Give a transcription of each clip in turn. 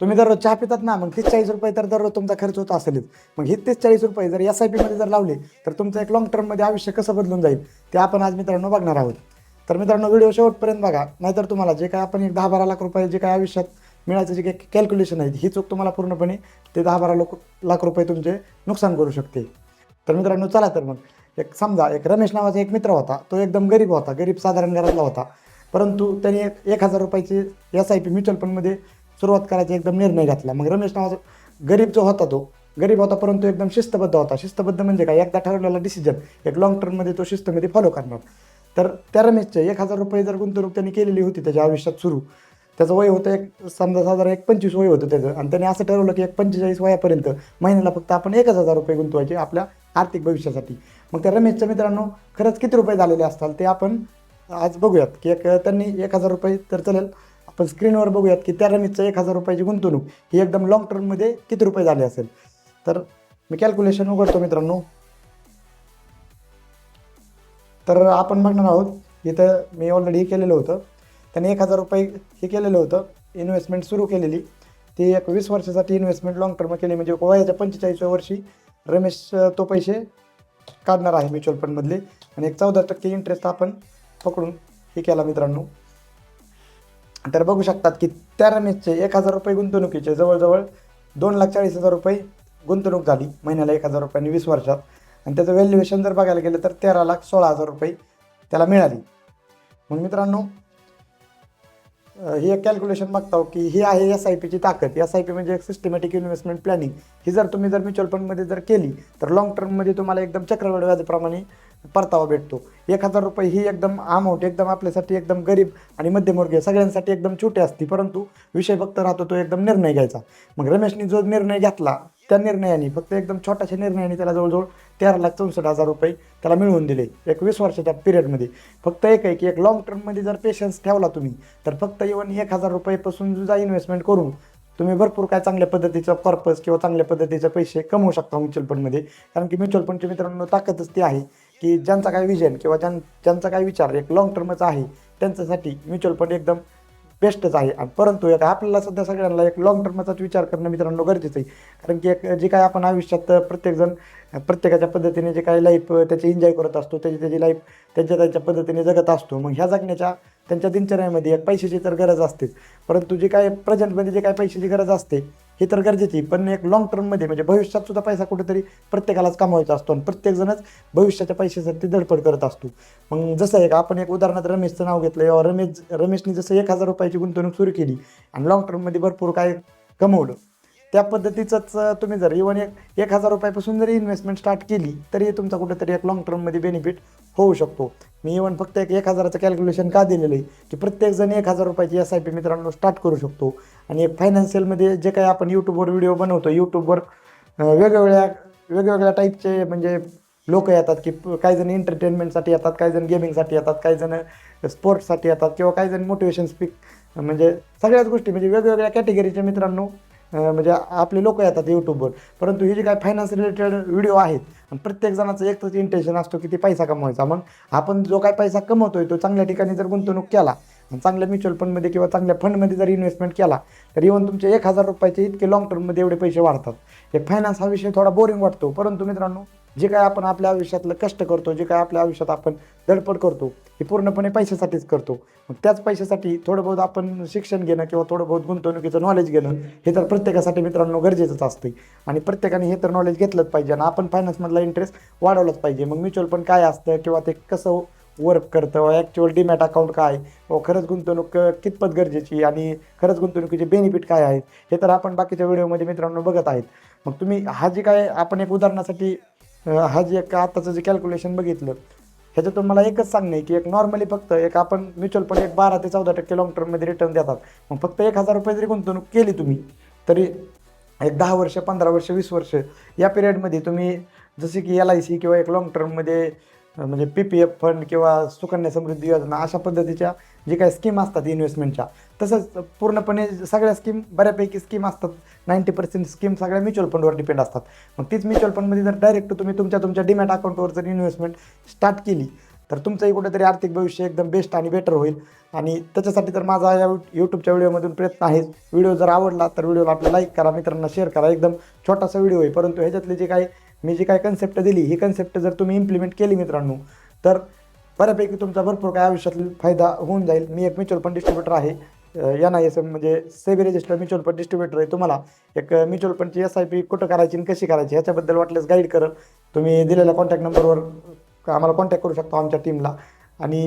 तुम्ही दररोज चहा पितात ना मग तीस चाळीस रुपये तर दररोज तुमचा खर्च होत असेलच. मग हे तीस चाळीस रुपये जर एस आय पीमध्ये जर लावले तर तुमचं एक लॉंग टर्ममध्ये आयुष्य कसं बदलून जाईल ते आपण आज मित्रांनो बघणार आहोत. तर मित्रांनो व्हिडिओ शेवटपर्यंत बघा नाहीतर तुम्हाला जे काय आपण एक दहा बारा लाख रुपये जे काय आयुष्यात मिळायचं जे काही कॅल्क्युलेशन आहे ही चूक तुम्हाला पूर्णपणे ते दहा बारा लोक लाख रुपये तुमचे नुकसान करू शकते. तर मित्रांनो चला तर मग एक समजा एक रमेश नावाचा एक मित्र होता तो एकदम गरीब होता गरीब साधारण घरातला होता. परंतु त्याने एक एक हजार रुपयाची एस आय पी म्युच्युअल फंडमध्ये सुरुवात करायचा एकदम निर्णय घेतला. मग रमेश नावाचा गरीब जो होता तो गरीब होता परंतु एकदम शिस्तबद्ध होता. शिस्तबद्ध म्हणजे काय? एकदा ठरवलेला डिसिजन एक लॉंग टर्ममध्ये तो शिस्तमध्ये फॉलो करणार. तर त्या रमेशचे एक हजार रुपये जर गुंतवणूक त्यांनी केलेली होती त्याच्या आयुष्यात सुरू त्याचं वय होतं एक समजा साधारण एक पंचवीस वय होतं त्याचं. आणि त्याने असं ठरवलं की एक पंचेचाळीस वयापर्यंत महिन्याला फक्त आपण एकच हजार रुपये गुंतवायचे आपल्या आर्थिक भविष्यासाठी. मग त्या रमेशच्या मित्रांनो खरंच किती रुपये झालेले असतात ते आपण आज बघूयात. की एक त्यांनी एक हजार रुपये तर चालेल पण स्क्रीनवर बघूयात की त्या रमेशचं एक हजार रुपयाची गुंतवणूक ही एकदम लॉंग टर्ममध्ये किती रुपये झाले असेल? तर मी कॅल्क्युलेशन उघडतो मित्रांनो. तर आपण बघणार आहोत इथं मी ऑलरेडी हे केलेलं होतं. त्याने एक हजार रुपये हे केलेलं होतं इन्व्हेस्टमेंट सुरू केलेली. ती एक वीस वर्षासाठी इन्व्हेस्टमेंट लॉंग टर्म केली म्हणजे वयाच्या पंचेचाळीसव्या वर्षी रमेश तो पैसे काढणार आहे म्युच्युअल फंडमधले आणि एक चौदा टक्के इंटरेस्ट आपण पकडून हे केला मित्रांनो. तर बघू शकतात की त्या रमेशचे एक हजार रुपये गुंतवणुकीचे जवळजवळ दोन लाख चाळीस हजार रुपये गुंतवणूक झाली महिन्याला एक हजार रुपयांनी वीस वर्षात. आणि त्याचं व्हॅल्युएशन जर बघायला गेलं तर तेरा लाख सोळा हजार रुपये त्याला मिळाली. मग मित्रांनो हे ही एक कॅल्क्युलेशन बघता हो की ही आहे एस आय पीची ताकद. एस आय पी म्हणजे एक सिस्टमॅटिक इन्व्हेस्टमेंट प्लॅनिंग ही जर तुम्ही जर म्युच्युअल फंडमध्ये जर केली तर लॉंग टर्ममध्ये तुम्हाला एकदम चक्रवाढ व्याजाप्रमाणे परतावा भेटतो. एक हजार रुपये ही एकदम अमाऊंट एकदम आपल्यासाठी एकदम गरीब आणि मध्यमवर्गीय सगळ्यांसाठी एकदम छोटी असते परंतु विषय फक्त राहतो तो एकदम निर्णय घ्यायचा. मग रमेशने जो निर्णय घेतला त्या निर्णयाने फक्त एकदम छोट्याशा निर्णयाने त्याला जवळजवळ तेरा लाख चौसष्ट हजार रुपये त्याला मिळवून दिले. एक वीस वर्षाच्या पिरियडमध्ये फक्त एक आहे की एक लॉंग टर्ममध्ये जर पेशन्स ठेवला तुम्ही तर फक्त इवन एक हजार रुपयेपासून सुद्धा इन्व्हेस्टमेंट करून तुम्ही भरपूर काय चांगल्या पद्धतीचं पर्पज किंवा चांगल्या पद्धतीचे पैसे कमवू शकता म्युच्युअल फंडमध्ये कारण की म्युच्युअल फंडचे मित्रांनो ताकदच ती आहे. की ज्यांचा काय विजन किंवा ज्यां ज्यांचा काय विचार एक लॉंग टर्मचा आहे त्यांच्यासाठी म्युच्युअल फंड एकदम बेस्टच आहे. आणि परंतु आता आपल्याला सध्या सगळ्यांना एक लॉंग टर्मचाच विचार करणं मित्रांनो गरजेचं आहे. कारण की एक जे काय आपण आयुष्यात प्रत्येकजण प्रत्येकाच्या पद्धतीने जे काही लाईफ त्याची एन्जॉय करत असतो त्याची त्याची लाईफ त्यांच्या त्यांच्या पद्धतीने जगत असतो. मग ह्या जगण्याच्या त्यांच्या दिनचर्यामध्ये एक पैशाची तर गरज असतेच. परंतु जे काय प्रेझेंटमध्ये जे काय पैशाची गरज असते हे तर गरजेचे पण एक लॉंग टर्ममध्ये म्हणजे भविष्यात सुद्धा पैसा कुठेतरी प्रत्येकालाच कमवायचा असतो आणि प्रत्येकजणच भविष्याच्या पैशासाठी धडपड करत असतो. मग जसं एक आपण एक उदाहरणार्थ रमेशचं नाव घेतलं किंवा रमेश रमेशने जसं एक हजार रुपयाची गुंतवणूक सुरू केली आणि लॉंग टर्ममध्ये भरपूर काय कमवलं. त्या पद्धतीचंच तुम्ही जर इवन एक एक हजार रुपयापासून जरी इन्व्हेस्टमेंट स्टार्ट केली तरी तुमचा कुठेतरी एक लॉंग टर्ममध्ये बेनिफिट होऊ शकतो. मी इवन फक्त एक एक हजाराचं कॅल्क्युलेशन का दिलेलं आहे? की प्रत्येकजण एक हजार रुपयाची एस आय पी मित्रांनो स्टार्ट करू शकतो. आणि एक फायनान्शियलमध्ये जे काही आपण यूट्यूबवर व्हिडिओ बनवतो यूट्यूबवर वेगवेगळ्या वेगवेगळ्या टाईपचे म्हणजे लोक येतात की काही जण एंटरटेनमेंटसाठी येतात काही जण गेमिंगसाठी येतात काही जण स्पोर्ट्ससाठी येतात किंवा काही जण मोटिवेशन स्पीक म्हणजे सगळ्याच गोष्टी म्हणजे वेगवेगळ्या कॅटेगरीच्या मित्रांनो म्हणजे आपले लोक येतात यूट्यूबवर. परंतु ही जे काय फायनान्स रिलेटेड व्हिडिओ आहेत आणि प्रत्येक जणाचं एकच इंटेन्शन असतो की ते पैसा कमवायचा. मग आपण जो काय पैसा कमवतोय तो चांगल्या ठिकाणी जर गुंतवणूक केला चांगल्या म्युच्युअल फंडमध्ये किंवा चांगल्या फंडमध्ये जर इन्व्हेस्टमेंट केला तर इव्हन तुमचे एक हजार रुपयाचे इतके लॉंग टर्ममध्ये एवढे पैसे वाढतात. हे फायनान्स हा विषय थोडा बोरिंग वाटतो. परंतु मित्रांनो जे काय आपण आपल्या आयुष्यातलं कष्ट करतो जे काय आपल्या आयुष्यात आपण धडपड करतो हे पूर्णपणे पैशासाठीच करतो. मग त्याच पैशासाठी थोडं बहुत आपण शिक्षण घेणं किंवा थोडं बहुत गुंतवणुकीचं नॉलेज घेणं हे तर प्रत्येकासाठी मित्रांनो गरजेचंच असते आणि प्रत्येकाने हे तर नॉलेज घेतलंच पाहिजे आणि आपण फायनान्समधला इंटरेस्ट वाढवलाच पाहिजे. मग म्युच्युअल फंड काय असतं किंवा ते कसं वर्क करतं ॲक्च्युअल डीमॅट अकाउंट काय? व खरंच गुंतवणूक कितपत गरजेची आणि खरंच गुंतवणुकीचे बेनिफिट काय आहेत? हे तर आपण बाकीच्या व्हिडिओमध्ये मित्रांनो बघत आहेत. मग तुम्ही हा जे काय आपण एक उदाहरणासाठी हा जे एक आत्ताचं जे कॅल्क्युलेशन बघितलं ह्याच्यातून मला एकच सांगणं आहे की एक नॉर्मली फक्त एक आपण म्युच्युअल फंड एक बारा ते चौदा टक्के लॉंग टर्ममध्ये रिटर्न देतात. मग फक्त एक हजार रुपये जरी गुंतवणूक केली तुम्ही तरी एक दहा वर्ष पंधरा वर्ष वीस वर्ष या पिरियडमध्ये तुम्ही जसे की एल आय सी किंवा एक लॉंग टर्ममध्ये म्हणजे पी पी एफ फंड किंवा सुकन्या समृद्धी योजना अशा पद्धतीच्या जे काही स्कीम असतात इन्व्हेस्टमेंटच्या तसंच पूर्णपणे सगळ्या स्कीम बऱ्यापैकी स्कीम असतात. नाईंटी पर्सेंट स्कीम सगळ्या म्युच्युअल फंडवर डिपेंड असतात. मग तीच म्युच्युअल फंडमध्ये जर डायरेक्ट तुम्ही तुमच्या तुमच्या डिमॅट अकाउंटवर जर इन्व्हेस्टमेंट स्टार्ट केली तर तुमचंही कुठेतरी आर्थिक भविष्य एकदम बेस्ट आणि बेटर होईल. आणि त्याच्यासाठी तर माझा या यूट्यूबच्या व्हिडिओमधून प्रयत्न आहे. व्हिडिओ जर आवडला तर व्हिडिओला आपला लाईक करा मित्रांना शेअर करा. एकदम छोटासा व्हिडिओ आहे परंतु ह्याच्यातले जे काही मी जी काय कन्सेप्ट दिली ही कन्सेप्ट जर तुम्ही इम्प्लिमेंट केली मित्रांनो तर बऱ्यापैकी तुमचा भरपूर काय आयुष्यातील फायदा होऊन जाईल. मी एक म्युच्युअल फंड डिस्ट्रीब्युटर आहे. एन आय एस एम म्हणजे SEBI register mutual fund distributor आहे. तुम्हाला एक म्युच्युअल फंडची एस आय पी कुठं करायची आणि कशी करायची ह्याच्याबद्दल वाटल्यास गाईड करल तुम्ही दिलेल्या कॉन्टॅक्ट नंबरवर आम्हाला कॉन्टॅक्ट करू शकता आमच्या टीमला आणि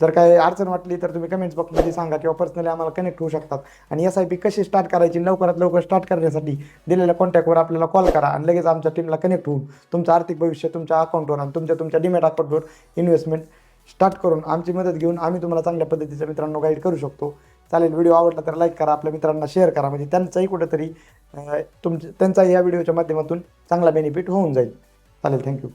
जर काय अडचण वाटली तर तुम्ही कमेंट्स बॉक्समध्ये सांगा किंवा पर्सनली आम्हाला कनेक्ट होऊ शकतात. आणि एस आय पी कशी स्टार्ट करायची लवकरात लवकर स्टार्ट करण्यासाठी दिलेल्या कॉन्टॅक्टवर आपल्याला कॉल करा आणि लगेच आमच्या टीमला कनेक्ट होऊन तुमचं आर्थिक भविष्य तुमच्या अकाउंटवर आणि तुमच्या तुमच्या डिमॅट अकाउंटवर इन्व्हेस्टमेंट स्टार्ट करून आमची मदत घेऊन आम्ही तुम्हाला चांगल्या पद्धतीचं मित्रांनो गाईड करू शकतो. चालेल व्हिडिओ आवडला तर लाईक करा आपल्या मित्रांना शेअर करा. म्हणजे त्यांचाही कुठेतरी तुमच्या त्यांचाही या व्हिडिओच्या माध्यमातून चांगला बेनिफिट होऊन जाईल. चालेल थँक्यू